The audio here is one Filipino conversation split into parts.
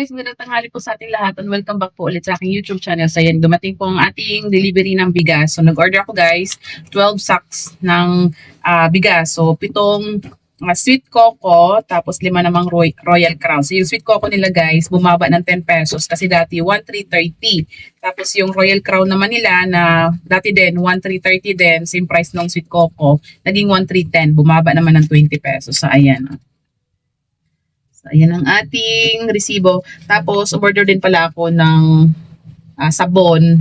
guys, magandang tanghali po sa ating lahat and welcome back po ulit sa aking YouTube channel. So yan, dumating po ang ating delivery ng bigas. So nag-order ako guys, 12 sacks ng ah, bigas. So pitong ah, sweet coco, tapos lima namang roy- royal crown. So yung sweet coco nila guys, bumaba ng 10 pesos kasi dati 1,330. Tapos yung royal crown naman nila na dati din 1,330 din, same price ng sweet coco, naging 1,310. Bumaba naman ng 20 pesos. So ayan. So, ayan ang ating resibo. Tapos, order din pala ako ng ah, sabon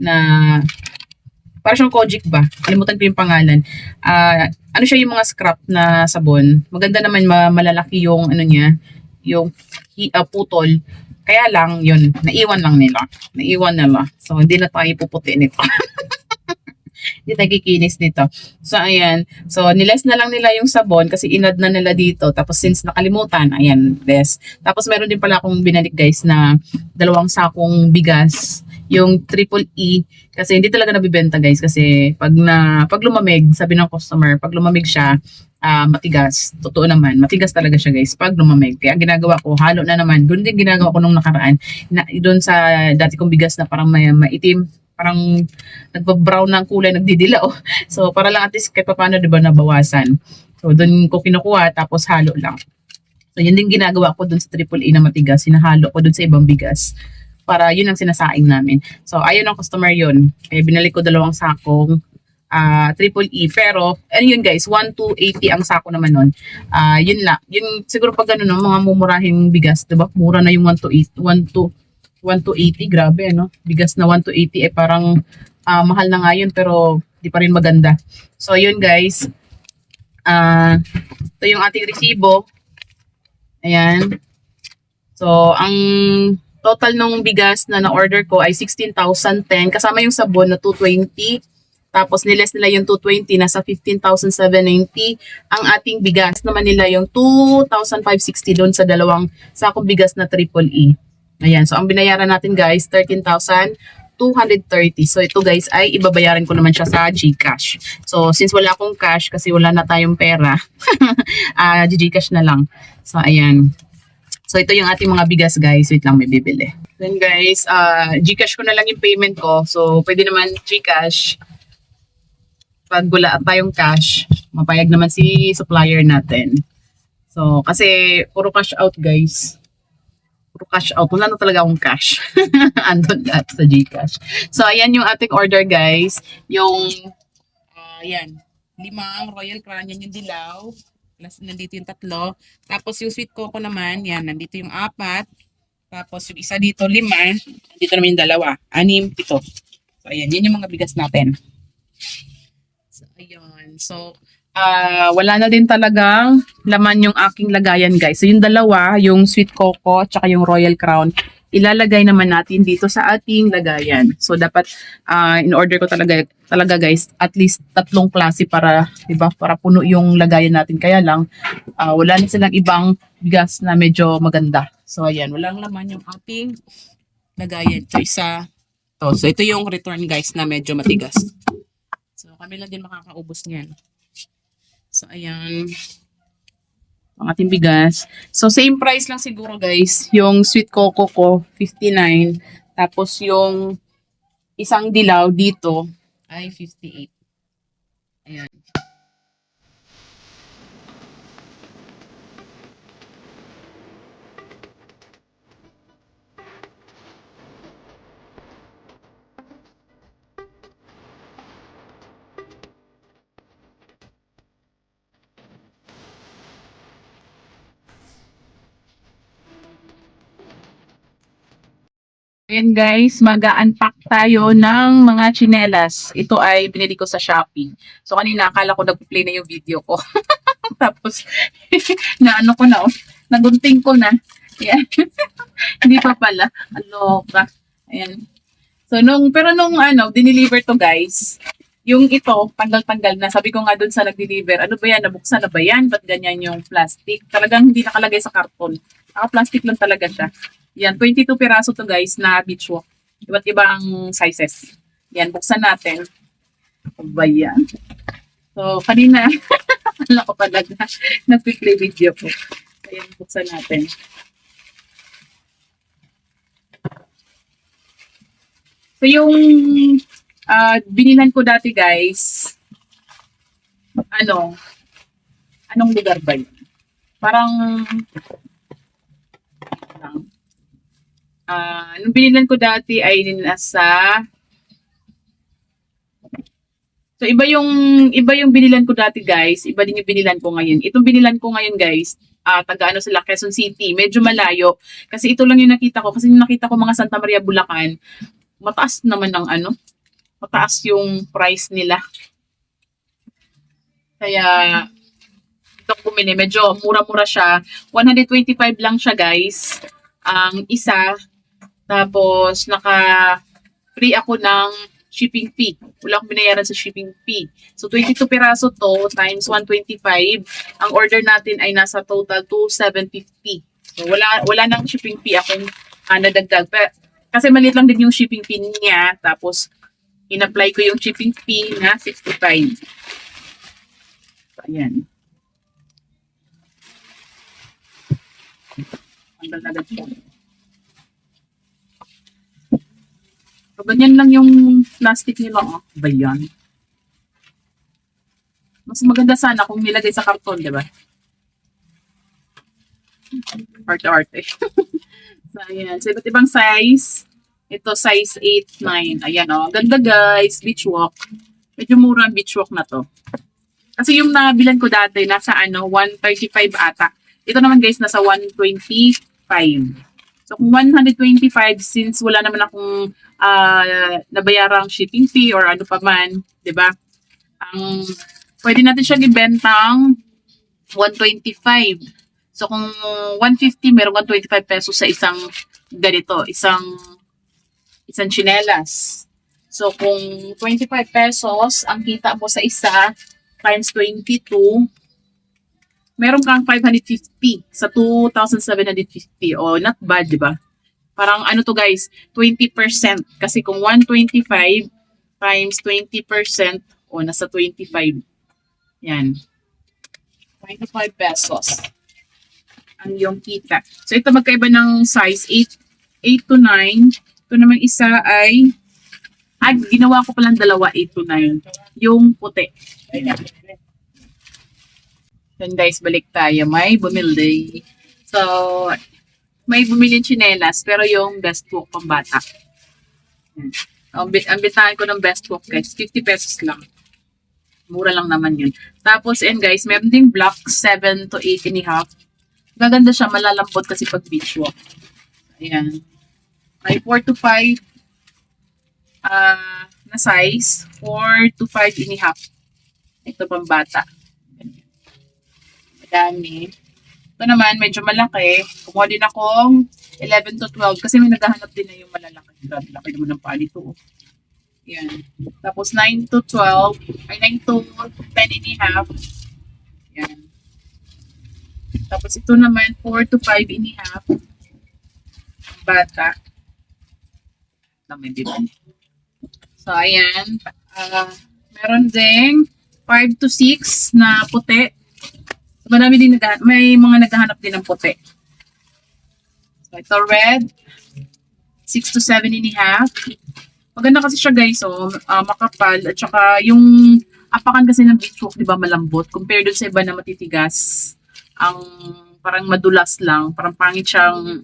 na para siyang Kojic ba? Kalimutan ko yung pangalan. Ah, ano siya yung mga scrap na sabon. Maganda naman ma- malalaki yung ano niya, yung ah, putol. Kaya lang, yun, naiwan lang nila. Naiwan nila. So, hindi na tayo puputi nito. hindi tayo kikinis nito. So, ayan. So, niles na lang nila yung sabon kasi inad na nila dito. Tapos, since nakalimutan, ayan, des. Tapos, meron din pala akong binalik, guys, na dalawang sakong bigas. Yung triple E. Kasi hindi talaga nabibenta, guys. Kasi pag na pag lumamig, sabi ng customer, pag lumamig siya, ah, matigas. Totoo naman, matigas talaga siya, guys, pag lumamig. Kaya ginagawa ko, halo na naman. Doon din ginagawa ko nung nakaraan. Na, doon sa dati kong bigas na parang may, maitim, parang nagba-brown ng kulay, nagdidilaw. So, para lang at least kahit paano, di ba, nabawasan. So, doon ko kinukuha, tapos halo lang. So, yun din ginagawa ko doon sa triple A na matigas. Sinahalo ko doon sa ibang bigas. Para yun ang sinasaing namin. So, ayun ang customer yun. Kaya binalik ko dalawang sakong ah triple E. Pero, ano yun guys, 1 to 80 ang sako naman nun. Ah yun lang. Yun, siguro pag ano, no, mga mumurahing bigas, di ba? Mura na yung 1 to 8, 1 to 1 to 80, grabe ano. Bigas na 1 to 80 eh parang ah, mahal na nga yun pero di pa rin maganda. So yun guys. Ah, ito yung ating resibo. Ayan. So ang total nung bigas na na-order ko ay 16,010 kasama yung sabon na 220. Tapos niles nila yung 220 nasa 15,790. Ang ating bigas naman nila yung 2,560 doon sa dalawang sakong bigas na triple E. Ayan, so ang binayaran natin guys, 13,230. So ito guys ay ibabayaran ko naman siya sa GCash. So since wala akong cash kasi wala na tayong pera, ah GCash na lang. So ayan. So ito yung ating mga bigas guys. Wait lang may bibili. Then guys, ah GCash ko na lang yung payment ko. So pwede naman GCash. Pag wala tayong cash, mapayag naman si supplier natin. So kasi puro cash out guys puro cash out. Wala na talaga akong cash. Andun lahat sa Gcash. So, ayan yung ating order, guys. Yung, ah, ayan, limang Royal Crown. Yan yung dilaw. Plus, nandito yung tatlo. Tapos, yung sweet coco naman, yan, nandito yung apat. Tapos, yung isa dito, lima. Nandito naman yung dalawa. Anim, pito. So, ayan, yan yung mga bigas natin. So, ayun. So, ah wala na din talagang laman yung aking lagayan, guys. So, yung dalawa, yung sweet coco, tsaka yung royal crown, ilalagay naman natin dito sa ating lagayan. So, dapat, ah in order ko talaga, talaga guys, at least tatlong klase para, di ba, para puno yung lagayan natin. Kaya lang, ah wala na silang ibang bigas na medyo maganda. So, ayan, walang laman yung ating lagayan. So, isa, to. So, ito yung return, guys, na medyo matigas. So, kami lang din makakaubos niyan. So, ayan. Ang ating bigas. So, same price lang siguro, guys. Yung sweet coco ko, 59. Tapos, yung isang dilaw dito ay 58. Ayan. Ayan guys, mag-unpack tayo ng mga chinelas. Ito ay binili ko sa Shopee. So kanina akala ko nag-play na yung video ko. Tapos, na ano ko na, oh, nagunting ko na. Ayan. Hindi pa pala. Aloka. Ayan. So nung, pero nung ano, dineliver to guys, yung ito, tanggal-tanggal na. Sabi ko nga dun sa nag-deliver, ano ba yan, nabuksan na ba yan? Ba't ganyan yung plastic? Talagang hindi nakalagay sa karton. Naka-plastic lang talaga siya. Yan, 22 piraso to guys na beach walk. Iba't ibang sizes. Yan, buksan natin. Aba yan. So, kanina, wala ko pala na, nag-quickly video ko. Ayan, buksan natin. So, yung uh, binilan ko dati guys, ano, anong lugar ba yun? Parang ah nung binilan ko dati ay nasa, so iba yung, iba yung binilan ko dati guys, iba din yung binilan ko ngayon. Itong binilan ko ngayon guys, ah taga ano sila, Quezon City, medyo malayo. Kasi ito lang yung nakita ko, kasi yung nakita ko mga Santa Maria, Bulacan, mataas naman ang ano, mataas yung price nila. Kaya, ito ako bumili. Medyo mura-mura siya. 125 lang siya, guys. Ang isa. Tapos, naka-free ako ng shipping fee. Wala akong binayaran sa shipping fee. So, 22 piraso to times 125. Ang order natin ay nasa total 2,750. So, wala, wala nang shipping fee akong uh, nadagdag. Pero, kasi maliit lang din yung shipping fee niya. Tapos, in-apply ko yung shipping fee na 65. So, ayan. Hanggang agad siya. So, ganyan lang yung plastic nila. Oh. Ba yan? Mas maganda sana kung nilagay sa karton, di ba? Arte-arte. so, ayan. So, iba't ibang size. Ito, size 8, 9. Ayan, oh. Ganda, guys. Beach walk. Medyo mura ang beach walk na to. Kasi yung nabilan ko dati, nasa ano, 135 ata. Ito naman, guys, nasa 125. So, kung 125, since wala naman akong uh, nabayarang shipping fee or ano pa man, di ba? Ang, pwede natin siyang ibentang 125. So, kung 150, meron kang 25 pesos sa isang ganito, isang isang chinelas. So, kung 25 pesos ang kita mo sa isa times 22, meron kang 550 sa 2,750. O, oh, not bad, di ba? Parang ano to guys, 20%. Kasi kung 125 times 20%, o oh, nasa 25. Yan. 25 pesos ang yung kita. So, ito magkaiba ng size 8, 8 to 9. Ito naman isa ay, ah, ginawa ko palang dalawa, 8 to 9. Yung puti. Ayan. Yan guys, balik tayo. May bumili. So, may bumili chinelas, pero yung best book pang bata. Yan. Ang, ang bitahan ko ng best book guys, 50 pesos lang. Mura lang naman yun. Tapos, and guys, meron ding block 7 to 8 and a half. Gaganda siya, malalambot kasi pag beach walk. Ayan. May 4 to 5 uh, na size. 4 to 5 and a half. Ito pang bata. Madami. Ito naman, medyo malaki. Kumuha din akong 11 to 12 kasi may naghahanap din na yung malalaki. Grabe, laki naman ng palito. Oh. Yan. Tapos 9 to 12, ay 9 to 10 and a half. Yan. Tapos ito naman, 4 to 5 and a half. Bata. Naman din. So, ayan. Uh, meron ding 5 to 6 na puti. Marami din nag may mga naghahanap din ng puti. So, ito red. 6 to 7 and a half. Maganda kasi siya guys, oh, uh, makapal. At saka yung apakan kasi ng beach walk, di ba, malambot. Compared dun sa iba na matitigas. Ang parang madulas lang. Parang pangit siyang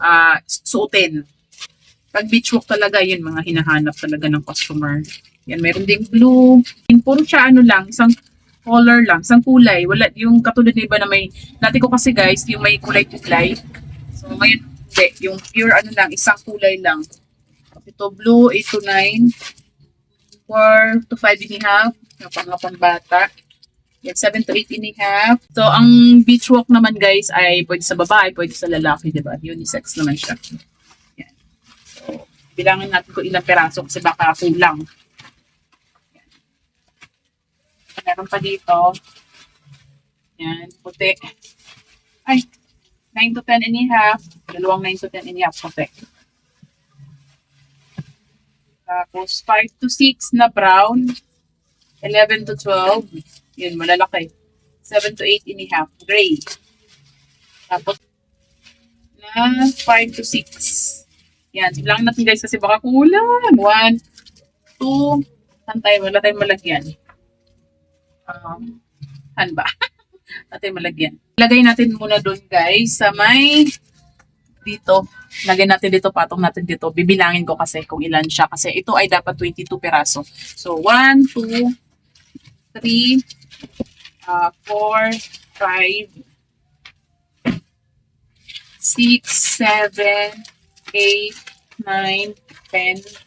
uh, suotin. Pag beach walk talaga, yun, mga hinahanap talaga ng customer. Yan, meron ding blue. Puro siya ano lang, isang color lang, isang kulay. Wala, yung katulad na iba na may, dati ko kasi guys, yung may kulay-kulay. So, ngayon, hindi. Yung pure ano lang, isang kulay lang. Ito, blue, 8 to 9. 4 to 5 and a half. Yung pang bata. Yan, 7 to 8 and a half. So, ang beach walk naman guys ay pwede sa babae, pwede sa lalaki, di ba? Unisex naman siya. Yan. So, bilangin natin kung ilang peraso kasi baka kulang. Yan. Meron pa dito. Yan, puti. Ay, 9 to 10 and a half. Dalawang 9 to 10 and a half puti. Tapos, 5 to 6 na brown. 11 to 12. Yun, malalaki. 7 to 8 and a half. Gray. Tapos, na 5 to 6 Yan, sibilang natin guys kasi baka kulang. One, two, saan tayo? Wala tayong malagyan. Um, saan ba? Tayong malagyan. Lagay natin muna doon guys sa may dito. Lagay natin dito, patong natin dito. Bibilangin ko kasi kung ilan siya. Kasi ito ay dapat 22 peraso. So, 1, 2, 3, uh, 4, 5, 6, 7, 8, 9, 10,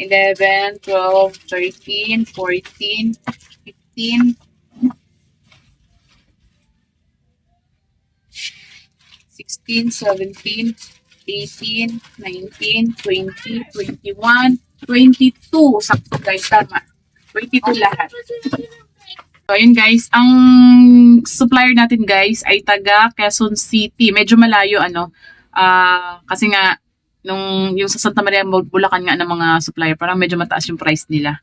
11, 12, 13, 14, 15, 16, 17, 18, 19, 20, 21, 22. Sakto guys, tama. 22 lahat. So, ayun guys, ang supplier natin guys ay taga Quezon City. Medyo malayo ano. Ah, kasi nga nung yung sa Santa Maria Bulacan nga ng mga supplier, parang medyo mataas yung price nila.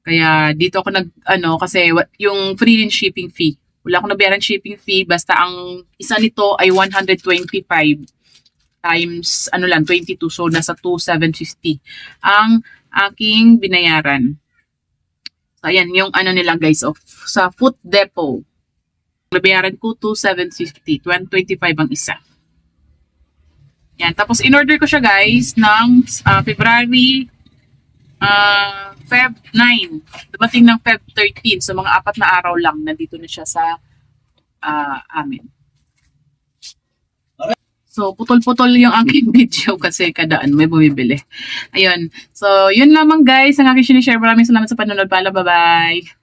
Kaya dito ako nag ano kasi yung free shipping fee. Wala akong nabayaran shipping fee basta ang isa nito ay 125 times ano lang 22 so nasa 2750 ang aking binayaran. So, ayan, yung ano nila guys, of, sa Food Depot. Nabayaran ko 2,750. 125 ang isa. Yan. Tapos, in-order ko siya guys ng ah, February ah, Feb 9. Dumating ng Feb 13. So, mga apat na araw lang. Nandito na siya sa ah, amin. So, putol-putol yung aking video kasi kadaan may bumibili. Ayun. So, yun lamang guys ang aking sinishare. Maraming salamat sa panonood. Pala, bye-bye.